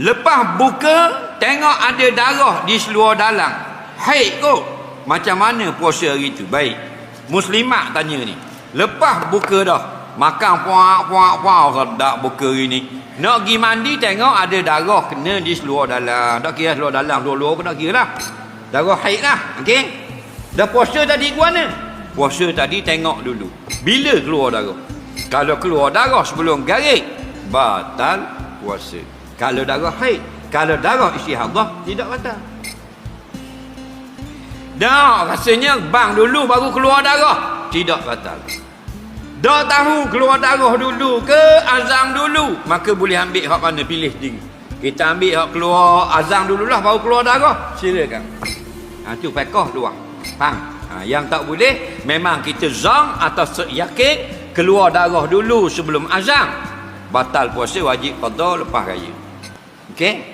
Lepas buka, tengok ada darah di seluar dalam. Haid kot. Macam mana puasa hari tu? Baik. Muslimat tanya ni. Lepas buka dah. Makan puak, puak, puak. Tak buka hari ni. Nak pergi mandi tengok ada darah kena di seluar dalam. Tak kira seluar dalam, luar-luar pun tak kira lah. Darah haid lah. Okey? Dah puasa tadi ke mana? Puasa tadi tengok dulu. Bila keluar darah? Kalau keluar darah sebelum garik, batal puasa. Kalau darah haid, kalau darah istihadah, tidak batal. Dah rasanya bang dulu baru keluar darah, tidak batal. Dah tahu keluar darah dulu ke azam dulu, maka boleh ambil hak mana pilih sendiri. Kita ambil hak keluar azam dululah baru keluar darah. Silakan. Ha tu fiqh luar. Faham? Ha, yang tak boleh memang kita zang atau yakin keluar darah dulu sebelum azam. Batal puasa wajib qada lepas raya. ¿Qué?